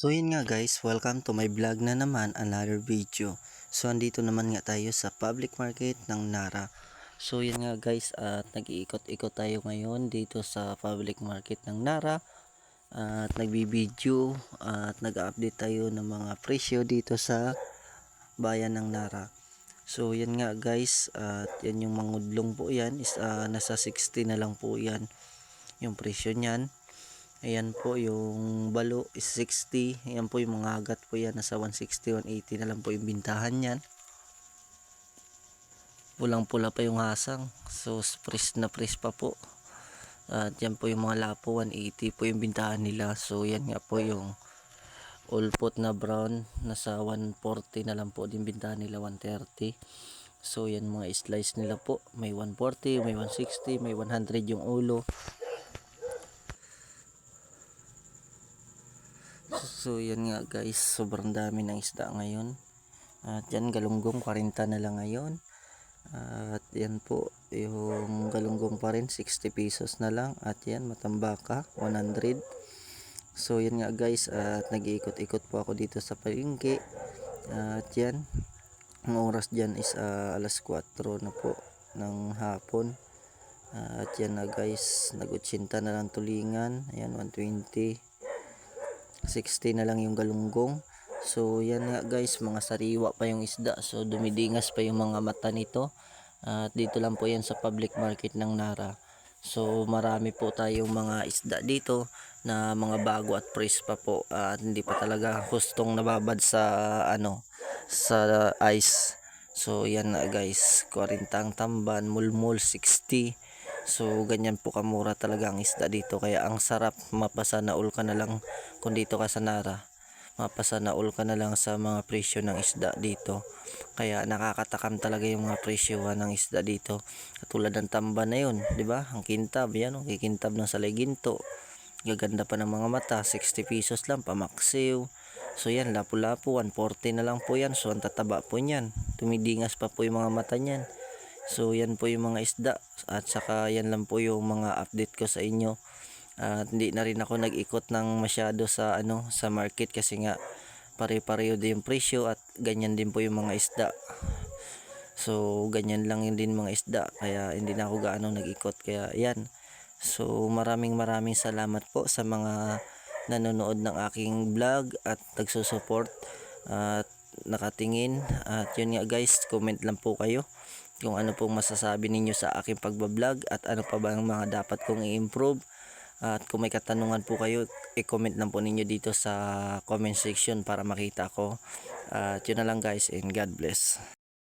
So yun nga guys, welcome to my vlog na naman, another video. So andito naman nga tayo sa public market ng Nara. So yun nga guys, at nag-iikot-ikot tayo ngayon dito sa public market ng Nara. At nagbibideo at nag-update tayo ng mga presyo dito sa bayan ng Nara. So yan nga guys, at yan yung mangudlong po yan, is ah, nasa 60 na lang po yan yung presyo niyan. Ayan po yung balo is 60. Ayan po yung mga agat po yan. Nasa 160, 180 na lang po yung bintahan yan. Pulang pula pa yung hasang. So press na press pa po. At yan po yung mga lapo 180 po yung bintahan nila. So yan nga po yung all pot na brown. Nasa 140 na lang po din bintahan nila 130. So yan mga slice nila po. May 140, may 160, may 100 yung ulo. So yan nga guys, sobrang dami ng isda ngayon. At yan galunggong 40 na lang ngayon. At yan po, yung galunggong pa rin 60 pesos na lang. At yan matambaka 100. So yan nga guys, at nag-iikot-ikot po ako dito sa palengke. At yan, ang oras dyan is ah, alas 4 na po ng hapon. At yan na guys, nag-80 na lang tulingan. Ayan, 120. 60 na lang yung galunggong. So yan nga guys, mga sariwa pa yung isda. So dumidingas pa yung mga mata nito. At dito lang po yan sa public market ng Nara. So marami po tayong mga isda dito na mga bago at fresh pa po. At hindi pa talaga hustong nababad sa ano sa ice. So yan na guys, 40 ang tamban, mulmul 60. So ganyan po kamura talaga ang isda dito kaya ang sarap mapasa na ka na lang kung dito ka sa Nara. Mapasa na ka na lang sa mga presyo ng isda dito. Kaya nakakatakam talaga yung mga presyo ng isda dito. Katulad ng tamba na yun, di ba? Ang kintab, yan, oh, kikintab ng salay ginto. Gaganda pa ng mga mata, 60 pesos lang, pamaksiw. So yan, lapu-lapu, 140 na lang po yan. So ang tataba po niyan. Tumidingas pa po yung mga mata niyan. So yan po yung mga isda at saka yan lang po yung mga update ko sa inyo. At hindi na rin ako nag-ikot ng masyado sa ano sa market kasi nga pare-pareho din yung presyo at ganyan din po yung mga isda. So ganyan lang yun din mga isda kaya hindi na ako gaano nag-ikot kaya yan. So maraming maraming salamat po sa mga nanonood ng aking vlog at nagsusupport at nakatingin at yun nga guys comment lang po kayo kung ano pong masasabi ninyo sa aking pagbablog at ano pa ba ang mga dapat kong i-improve. At kung may katanungan po kayo i-comment lang po ninyo dito sa comment section para makita ko. At yun na lang guys and God bless